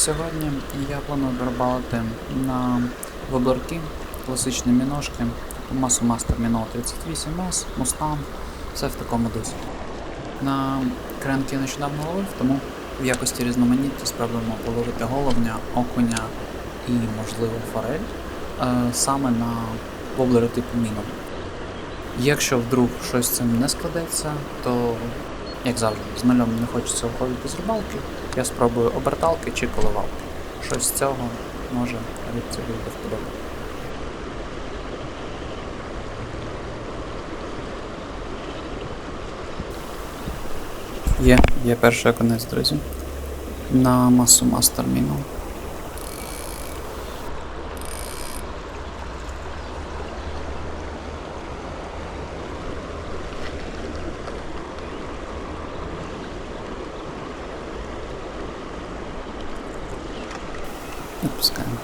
Сьогодні я планую рибалити на воблерки, класичні міношки, масу Master Minnow 38S, Mustang, все в такому дусі. На кренки я нещодавно ловив, тому в якості різноманіття спробуємо половити головня, окуня і, можливо, форель е, саме на воблери типу Міно. Якщо вдруг щось з цим не складеться, то, як завжди, з нульом не хочеться виходити з рибалки, я спробую оберталки чи коливалки. Щось з цього може рибці буде вподобати. Є, є перший конець, друзі. На масу Master Minnow. Відпускаємо.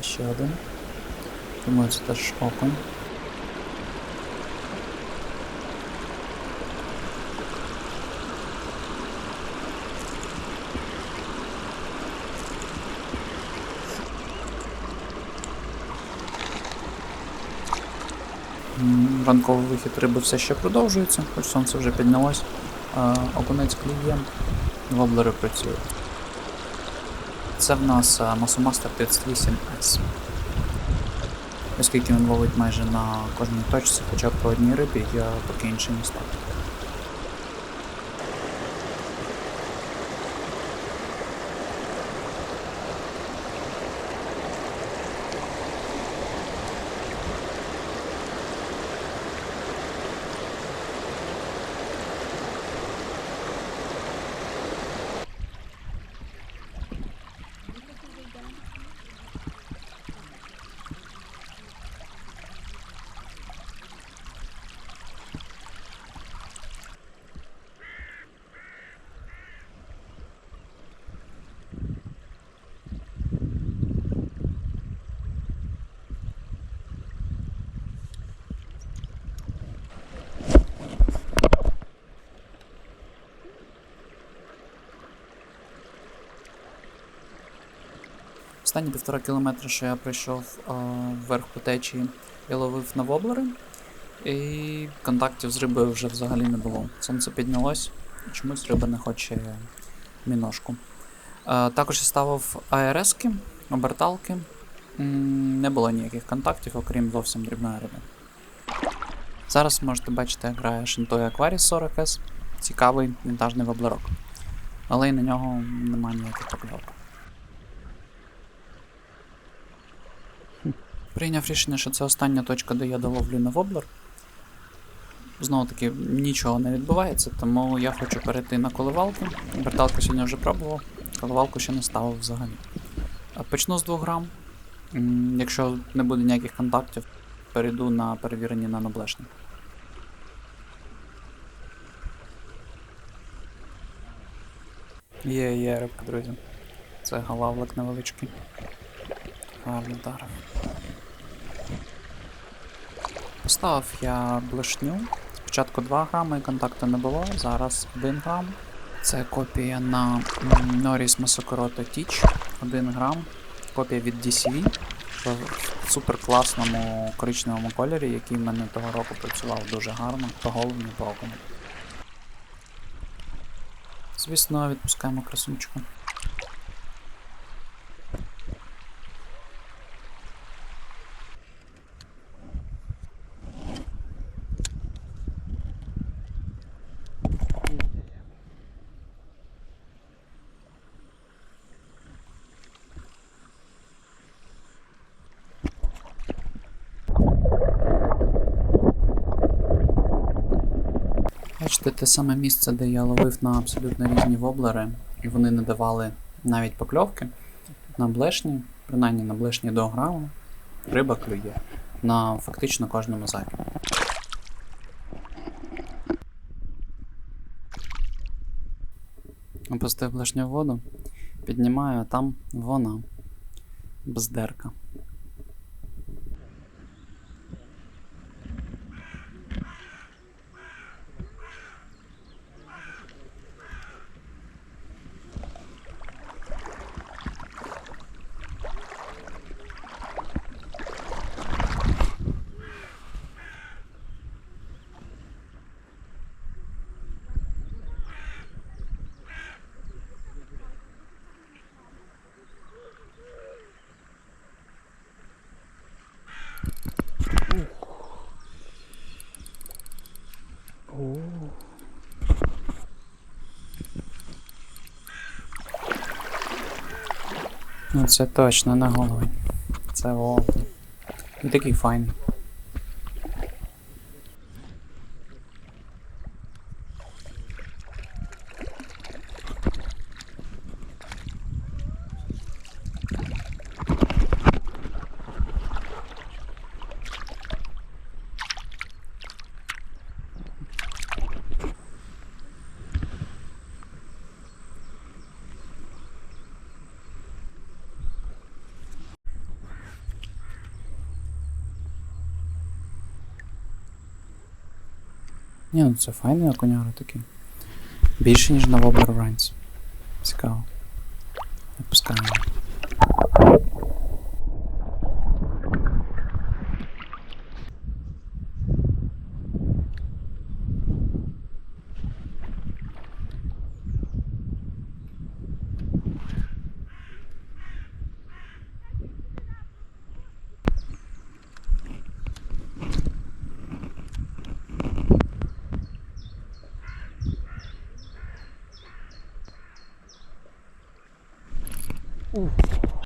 І ще один. Думаю, це теж окунь. Ранковий вихід риби все ще продовжується, хоч сонце вже піднялось. Окунець клієнт, воблери працюють. Це в нас Масомастер 38S. Оскільки він ловить майже на кожній точці, хоча б по одній рибі, я поки інший не ставлю. Останні півтора кілометри, що я пройшов а, вверх по течії, я ловив на воблери, і контактів з рибою вже взагалі не було. Сонце піднялось, і чомусь риба не хоче міношку. А, також я ставив АРСки, оберталки. Не було ніяких контактів, окрім зовсім дрібної риби. Зараз можете бачити, як грає Shintoy Aquarius 40S. Цікавий вінтажний воблерок. Але й на нього немає ніяких покльовок. Прийняв рішення, що це остання точка, де я доловлю на воблер. Знову таки, нічого не відбувається, тому я хочу перейти на коливалку. Верталку сьогодні вже пробував, коливалку ще не ставив взагалі. Почну з 2 грам. Якщо не буде ніяких контактів, перейду на перевірені наноблешні. Є, є рибка, друзі. Це галавлик невеличкий. Гарний дарив. Поставив я блешню. Спочатку 2 грами, контакту не було, зараз 1 грам. Це копія на Norris Масокорота Teach 1 грам. Копія від DCV в супер класному коричневому кольорі, який в мене того року працював дуже гарно, по головні по окуну. Звісно, відпускаємо красунчика. Бачите, те саме місце, де я ловив на абсолютно різні воблери, і вони не давали навіть покльовки. На блешні, принаймні на блешні до граму, риба клює на фактично кожному закиді. Опустив блешню воду, піднімаю, а там вона. Бздерка. Ну це точно на голові. Це о. І такий файний. Ні, ну це файний окуняри такий. Більше, ніж на Воблер Ранці. Цікаво. Відпускаємо.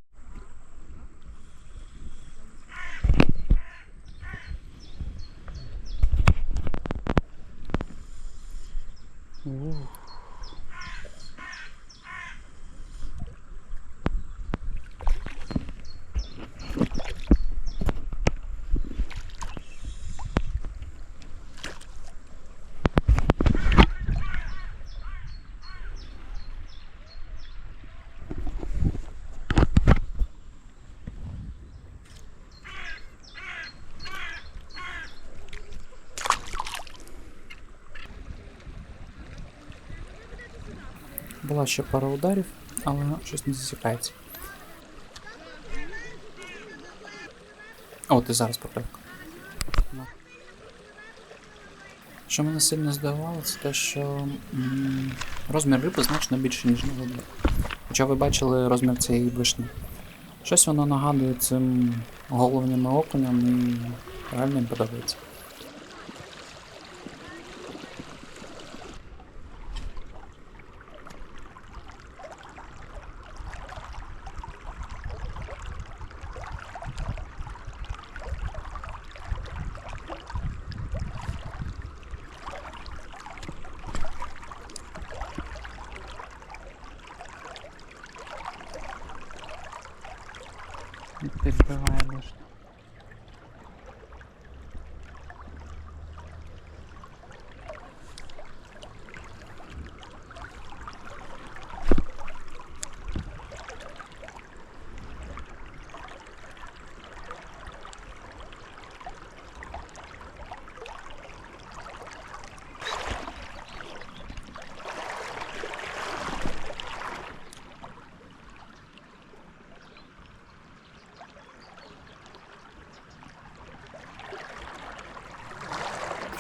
Була ще пара ударів, але щось не засікається. О, ти зараз поправка. Що мене сильно здивувало, це те, що розмір риби значно більший, ніж на воблер. Хоча ви бачили розмір цієї вишні. Щось воно нагадує цим головним окуням і реально їм подобається. Підбиває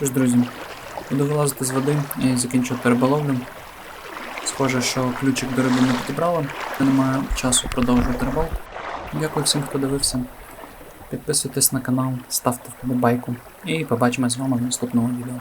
лише. Тож, друзі, буду вилазити з води і закінчу переболовлю. Схоже, що ключик до риби не підібрали, немає часу продовжувати рибалку. Дякую всім, хто дивився. Підписуйтесь на канал, ставте вподобайку і побачимось з вами в наступному відео.